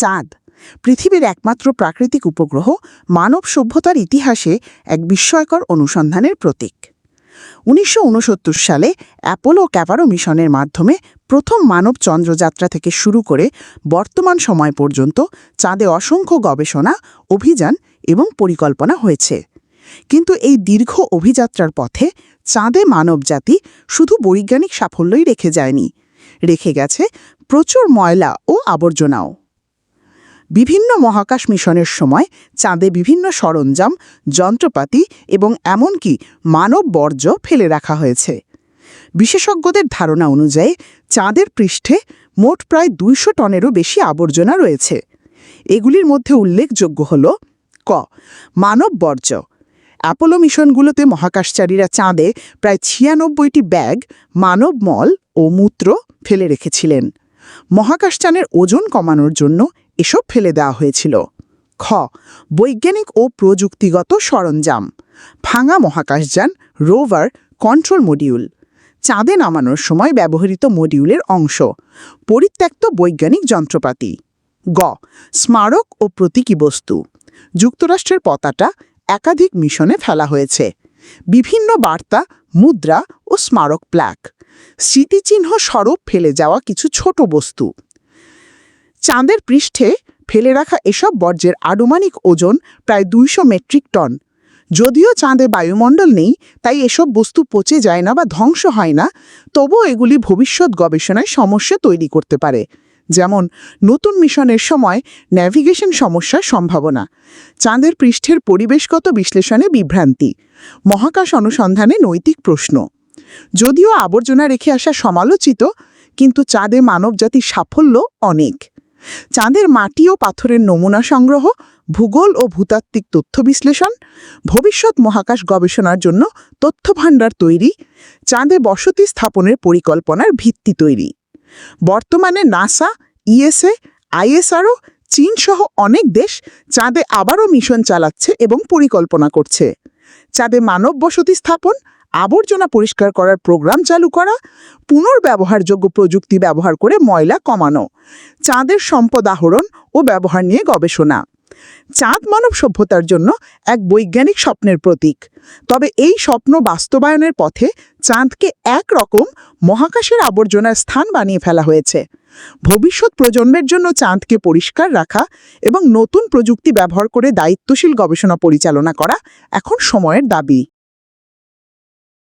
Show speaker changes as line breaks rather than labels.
চাঁদ। পৃথিবীর একমাত্র প্রাকৃতিক উপগ্রহ মানব সভ্যতার ইতিহাসে এক বিস্ময়কর অনুসন্ধানের প্রতীক। উনিশশো উনসত্তর সালে অ্যাপোলো ক্যাপারো মিশনের মাধ্যমে প্রথম মানব চন্দ্রযাত্রা থেকে শুরু করে বর্তমান সময় পর্যন্ত চাঁদে অসংখ্য গবেষণা, অভিযান এবং পরিকল্পনা হয়েছে। কিন্তু এই দীর্ঘ অভিযাত্রার পথে চাঁদে মানবজাতি শুধু বৈজ্ঞানিক সাফল্যই রেখে যায়নি। রেখে গেছে প্রচুর ময়লা ও আবর্জনাও। বিভিন্ন মহাকাশ মিশনের সময় চাঁদে বিভিন্ন সরঞ্জাম, যন্ত্রপাতি এবং এমনকি মানব বর্জ্য ফেলে রাখা হয়েছে। বিশেষজ্ঞদের ধারণা অনুযায়ী চাঁদের পৃষ্ঠে মোট প্রায় দুইশো টনেরও বেশি আবর্জনা রয়েছে। এগুলির মধ্যে উল্লেখযোগ্য হল ক, মানব বর্জ্য। অ্যাপোলো মিশনগুলোতে মহাকাশচারীরা চাঁদে প্রায় ছিয়ানব্বইটি ব্যাগ, মানব মল ও মূত্র ফেলে রেখেছিলেন। মহাকাশযানের ওজন কমানোর জন্য এসব ফেলে দেওয়া হয়েছিল। খ. বৈজ্ঞানিক ও প্রযুক্তিগত সরঞ্জাম। ভাঙা মহাকাশযান রোভার কন্ট্রোল মডিউল। চাঁদে নামানোর সময় ব্যবহৃত মডিউলের অংশ। পরিত্যক্ত বৈজ্ঞানিক যন্ত্রপাতি। গ. স্মারক ও প্রতীকী বস্তু। যুক্তরাষ্ট্রের পতাকা একাধিক মিশনে ফেলা হয়েছে। বিভিন্ন বার্তা, মুদ্রা ও স্মারক প্ল্যাক স্মৃতিচিহ্ন স্বরূপ ফেলে যাওয়া কিছু ছোট বস্তু। চাঁদের পৃষ্ঠে ফেলে রাখা এসব বর্জ্যের আনুমানিক ওজন প্রায় দুইশো মেট্রিক টন। যদিও চাঁদে বায়ুমণ্ডল নেই, তাই এসব বস্তু পচে যায় না বা ধ্বংস হয় না, তবুও এগুলি ভবিষ্যৎ গবেষণায় সমস্যা তৈরি করতে পারে। যেমন, নতুন মিশনের সময় ন্যাভিগেশন সমস্যার সম্ভাবনা, চাঁদের পৃষ্ঠের পরিবেশগত বিশ্লেষণে বিভ্রান্তি, মহাকাশ অনুসন্ধানে নৈতিক প্রশ্ন। যদিও আবর্জনা রেখে আসা সমালোচিত, কিন্তু চাঁদে মানবজাতির সাফল্য অনেক। চাঁদের মাটি ও পাথরের নমুনা সংগ্রহ, ভূগোল ও ভূতাত্ত্বিক তথ্য বিশ্লেষণ, ভবিষ্যৎ মহাকাশ গবেষণার জন্য তথ্য ভাণ্ডার তৈরি, চাঁদে বসতি স্থাপনের পরিকল্পনার ভিত্তি তৈরি। বর্তমানে নাসা, ইএসএ আইএসআরও চীন সহ অনেক দেশ চাঁদে আবারও মিশন চালাচ্ছে এবং পরিকল্পনা করছে। চাঁদে মানব বসতি স্থাপন আবর্জনা পরিষ্কার করার প্রোগ্রাম চালু করা, পুনর্ব্যবহারযোগ্য প্রযুক্তি ব্যবহার করে ময়লা কমানো, চাঁদের সম্পদ আহরণ ও ব্যবহার নিয়ে গবেষণা। চাঁদ মানব সভ্যতার জন্য এক বৈজ্ঞানিক স্বপ্নের প্রতীক। তবে এই স্বপ্ন বাস্তবায়নের পথে চাঁদকে একরকম মহাকাশের আবর্জনার স্থান বানিয়ে ফেলা হয়েছে। ভবিষ্যৎ প্রজন্মের জন্য চাঁদকে পরিষ্কার রাখা এবং নতুন প্রযুক্তি ব্যবহার করে দায়িত্বশীল গবেষণা পরিচালনা করা এখন সময়ের দাবি।